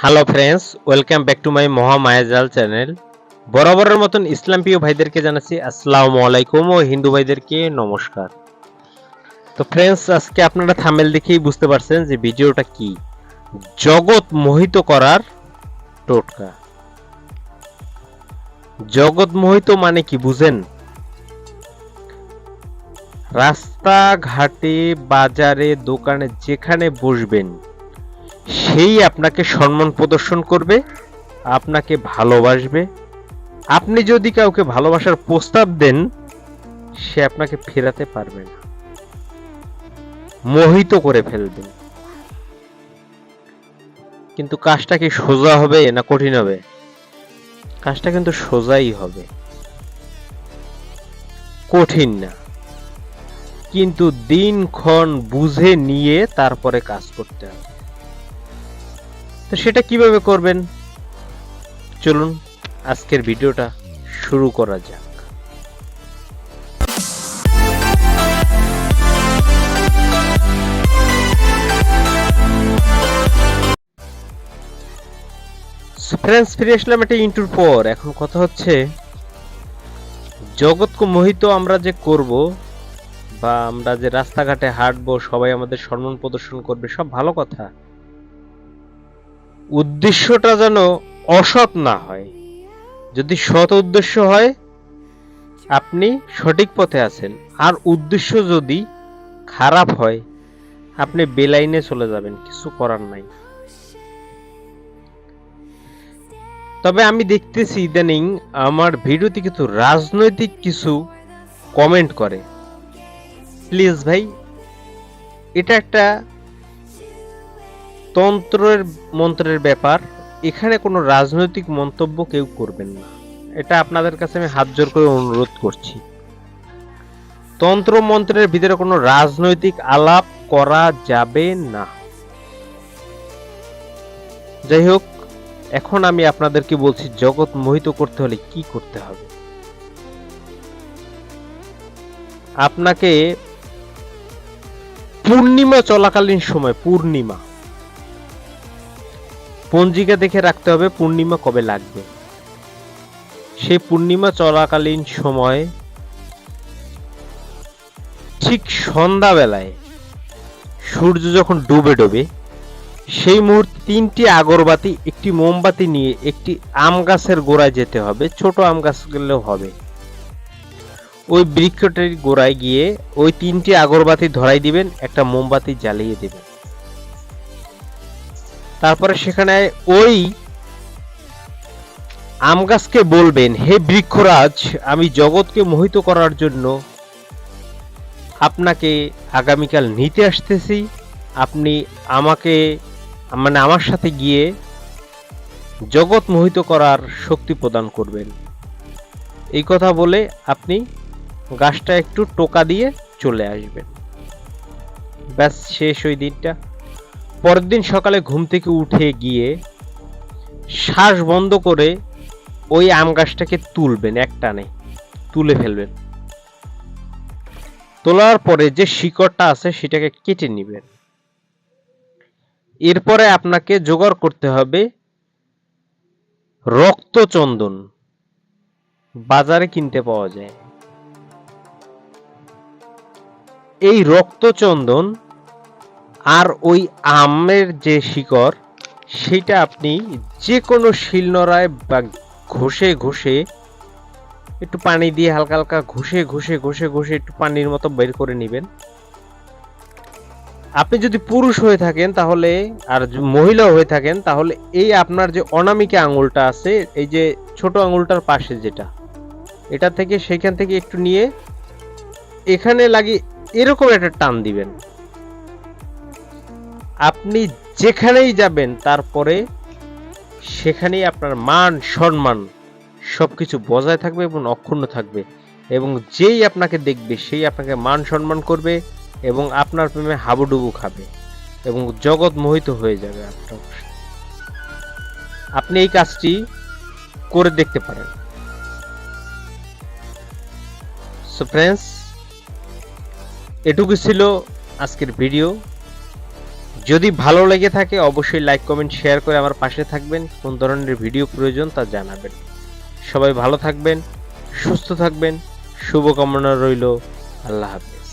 Hello friends welcome back to my Mahamayajal channel বরাবরের মতন ইসলাম প্রিয় ভাইদেরকে জানাচ্ছি আসসালামু আলাইকুম ও হিন্দু ভাইদেরকে নমস্কার। তো ফ্রেন্ডস আজকে আপনারা থামেল দেখেই বুঝতে পারছেন যে ভিডিওটা কি? জগৎ মোহিত করার টোটকা। জগৎ মোহিত মানে কি বুঝেন? রাস্তা ঘাটে বাজারে, দোকানে, যেখানে বসবেন সেই আপনাকে সম্মান প্রদর্শন করবে, আপনাকে ভালোবাসবে। আপনি যদি কাউকে ভালোবাসার প্রস্তাব দেন, সে আপনাকে ফেরাতে পারবে না। মোহিত করে ফেলবেন। কিন্তু কাজটা কি সোজা হবে না কঠিন হবে? কাজটা কিন্তু সোজাই হবে। কঠিন না। কিন্তু দিনক্ষণ বুঝে নিয়ে তারপরে কাজ করতে হবে। তো সেটা কীভাবে করবেন? চলুন, আজকের ভিডিওটা শুরু করা যাক। ফ্রেন্ডস ফিরে আসলাম একটা ইন্টুর পর। এখন কথা হচ্ছে, জগৎকে মোহিত আমরা যে করব বা আমরা যে রাস্তাঘাটে হাঁটবো, সবাই আমাদের সম্মান প্রদর্শন করবে, সব ভালো কথা। উদ্দেশ্যটা যেন অসৎ না হয়। যদি সৎ উদ্দেশ্য হয়, আপনি সঠিক পথে আছেন। আর উদ্দেশ্য যদি খারাপ হয়, আপনি বেলাইনে চলে যাবেন, কিছু করার নাই। তবে আমি দেখতেছি ইদানিং আমার ভিডিওতে কিছু রাজনৈতিক কিছু কমেন্ট করে। প্লিজ ভাই, এটা একটা তন্ত্রের মন্ত্রের ব্যাপার, এখানে কোনো রাজনৈতিক মন্তব্য কেউ করবেন না। এটা আপনাদের কাছে আমি হাত জোর করে অনুরোধ করছি। তন্ত্র মন্ত্রের ভিতরে কোনো রাজনৈতিক আলাপ করা যাবে না। যাই হোক, এখন আমি আপনাদেরকে বলছি, জগৎ মোহিত করতে হলে কি করতে হবে? আপনাকে পূর্ণিমা চলাকালীন সময়, পূর্ণিমা পঞ্জিকা দেখে রাখতে হবে পূর্ণিমা কবে লাগবে। সেই পূর্ণিমা চলাকালীন সময় ঠিক সন্ধ্যাবেলায় সূর্য যখন ডুবে ডুবে, সেই মুহূর্তে তিনটি আগরবাতি, একটি মোমবাতি নিয়ে একটি আম গাছের গোড়ায় যেতে হবে, ছোট আম গাছ গেলেও হবে। ওই বৃক্ষটির গোড়ায় গিয়ে ওই তিনটি আগরবাতি ধরাই দিবেন, একটা মোমবাতি জ্বালিয়ে দিবেন। তারপরে সেখানে ওই আম গাছকে বলবেন, হে বৃক্ষরাজ, আমি জগৎকে মোহিত করার জন্য আপনাকে আগামীকাল নিতে আসতেছি। আপনি আমাকে মানে আমার সাথে গিয়ে জগৎ মোহিত করার শক্তি প্রদান করবেন। এই কথা বলে আপনি গাছটা একটু টোকা দিয়ে চলে আসবেন। ব্যাস, শেষ ওই দিনটা। পরের দিন সকালে ঘুম থেকে উঠে গিয়ে শ্বাস বন্ধ করে ওই আম গাছটাকে তুলবেন এক টানে তুলে ফেলবেন। তোলার পরে যে শিকড়টা আছে সেটাকে কেটে নেবেন। এরপরে আপনাকে জোগাড় করতে হবে রক্তচন্দন বাজারে কিনতে পাওয়া যায়। এই রক্তচন্দন আর ওই আমের যে শিকড়, সেটা আপনি যে কোনো শিলনোড়ায় বা ঘষে ঘষে একটু পানি দিয়ে হালকা হালকা ঘষে ঘষে ঘষে ঘষে একটু পানির মতো বের করে নেবেন। আপনি যদি পুরুষ হয়ে থাকেন তাহলে আর মহিলা হয়ে থাকেন, তাহলে এই আপনার যে অনামিকা আঙুলটা আছে, এই যে ছোট আঙুলটার পাশে যেটা, এটা থেকে সেখান থেকে একটু নিয়ে এখানে লাগিয়ে এরকম একটা টান দিবেন। আপনি যেখানেই যাবেন, তারপরে সেখানেই আপনার মান, সম্মান সবকিছু বজায় থাকবে এবং অক্ষুণ্ণ থাকবে এবং যেই আপনাকে দেখবে, সেই আপনাকে মান, সম্মান করবে এবং আপনার প্রেমে হাবুডুবু খাবে এবং জগৎ মোহিত হয়ে যাবে আপনার আপনি এই কাজটি করে দেখতে পারেন। সো ফ্রেন্ডস এটুকু ছিল আজকের ভিডিও। যদি ভালো লেগে থাকে, অবশ্যই লাইক কমেন্ট শেয়ার করে আমার পাশে থাকবেন। কোন ধরনের ভিডিও প্রয়োজন তা জানাবেন। সবাই ভালো থাকবেন, সুস্থ থাকবেন, শুভকামনা রইল। আল্লাহ হাফেজ।